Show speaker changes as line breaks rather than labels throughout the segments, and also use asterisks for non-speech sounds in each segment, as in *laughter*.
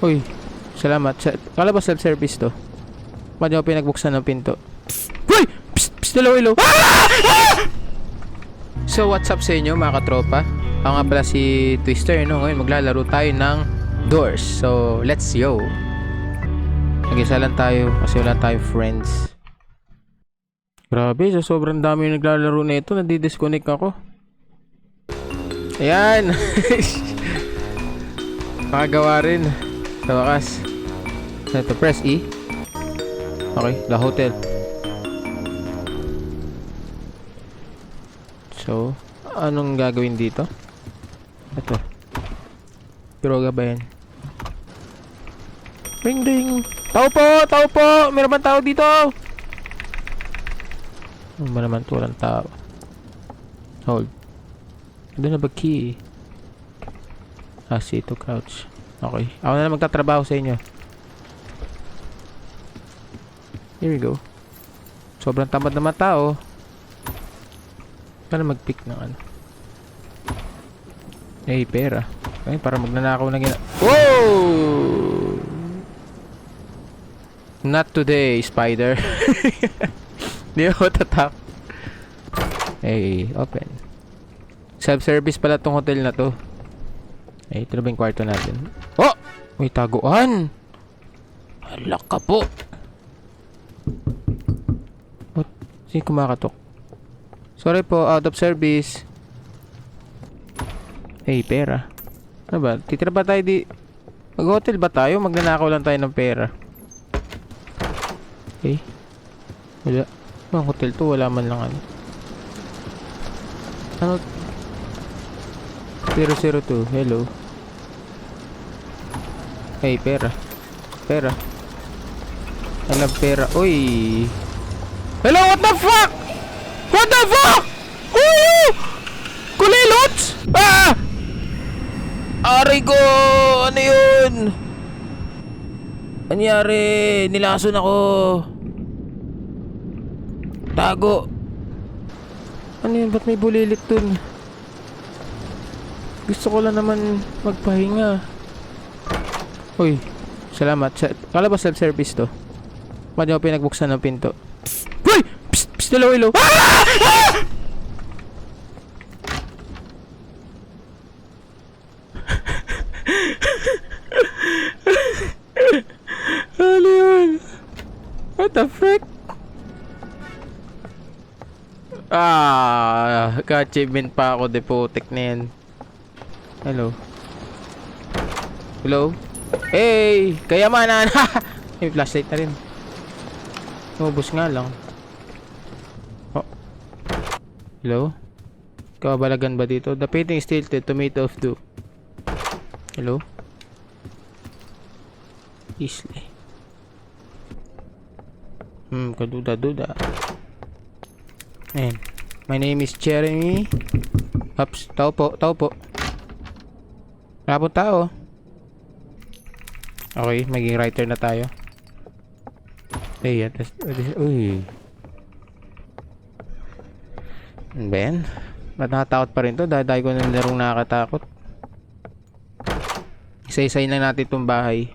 Uy, salamat. Sa, kala ba self-service to? Ba't nyo pinagbuksan ng pinto? Uy! Psst! Psst! Hello, hello! Ah! Ah! So, what's up sa inyo mga katropa? Ako nga pala si Twister, no? Ngayon maglalaro tayo ng Doors. So, let's go! Nag-isa lang tayo kasi wala tayong friends. Grabe, sa sobrang dami yung naglalaro na ito, nadi-disconnect ako. Ayan! *laughs* Makagawa rin. Sa wakas. Ito, press E. Okay, the hotel. So, anong gagawin dito? Ito. Droga ba yan? Ring ding! Tao po! Tao po! Meron bang tao dito? Ano ba naman ito? Walang tao. Hold. Ano na ba key? Ah, see to crouch. Okay. Ako na lang magtatrabaho sa inyo. Here we go. Sobrang tamad naman tao. Para mag-pick ng ano. Eh, pera. Ay, para magnanakaw na gina... Whoa! Not today, spider. *laughs* Di ako tatak. Hey, open. Self-service pala tong hotel na to. Eh, ito na ba yung kwarto natin? May taguan! Halak ka po! What? Sino kumakatok? Sorry po, out of service. Hey, pera. Ano ba? Titira ba tayo di... Mag-hotel ba tayo? Magnanakaw lang tayo ng pera. Okay. Wala. Ang hotel to, wala man lang ano. Ano? 002, hello. Hey, pera. Pera. I love pera. Uy! Hello, what the fuck? What the fuck? Uy! Kulilots! Ah! Aray ko! Ano yun? Anyari? Nilason ako. Tago. Ano yun? Ba't may bulilit dun? Gusto ko lang naman magpahinga. Uy, salamat. Sa, kala ba self-service to? Ba't nyo pinagbuksan ng pinto? Uy! Psst! Psst! Hello, hello! Ah! Ah! ano? What the frick? Ah, ka-achievement pa ako, depotek na yan. Hello. Hello? Hey! Kayamanan! *laughs* May flashlight na rin. Umubos nga lang. Oh. Hello? Kabalagan ba dito? The painting is tilted to meet of do. Hello? Easily. Hmm, kaduda-duda. Ayan. My name is Jeremy. Ups, tao po, tao po. Wala po tao. Okay, maging writer na tayo. Hey, at uy. Ano yan? Ba't nakatakot pa rin to? Dahil ko ng larong nakakatakot. Isa-isay na natin itong bahay.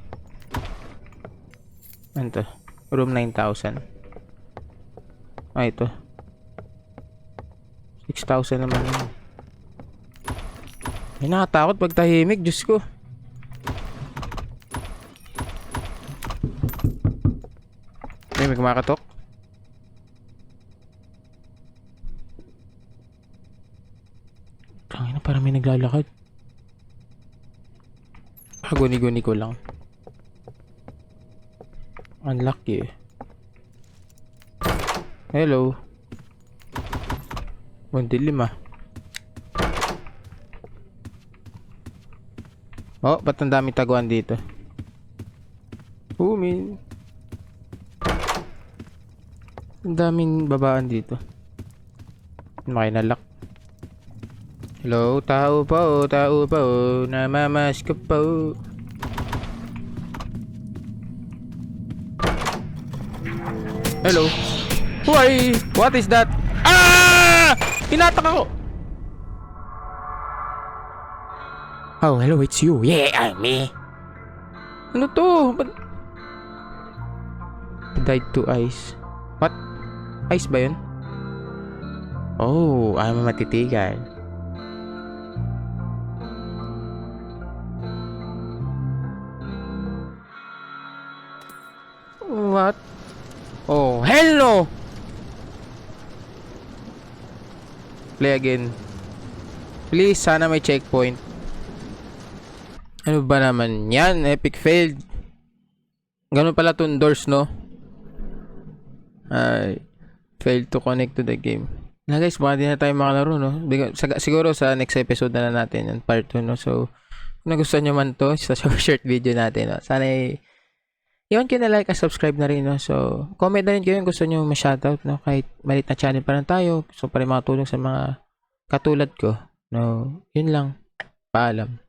Ano to? Room 9,000. Ah, ito. 6,000 naman yun. Ay, nakatakot pag tahimik. Diyos ko. Ay, may kumakatok. Tangina, parang may naglalakad. Ah, guni-guni ko lang. Unlucky eh. Hello. Mundilim ah. Oh, ba't ang daming taguan dito? Umin. Ang daming babaan dito. Makinalak. Hello, tao po, tao po, namamas ko po. Hello. Why? What is that? Ah! Hinatak ako. Oh, hello, it's you. Yeah, I'm me. Ano to? Ba't... Died to ice. What? Ice ba yun? Oh, ayaw mo matitigan. What? Oh, hell no! Play again. Please, sana may checkpoint. Ano ba naman yan? Epic failed. Ganun pala itong doors, no? Ay, failed to connect to the game. Na guys, baka di na tayo makalaro, no? Siguro sa next episode na natin yung part 2, no? So, kung nagustuhan nyo man to, *laughs* sa short video natin, no? Sana ay Iwan kayo like at subscribe na rin, no? So, comment na rin kayo kung gusto nyo ma-shoutout, no? Kahit malit na channel pa lang tayo. Gusto pa rin makatulong sa mga katulad ko. No, yun lang. Paalam.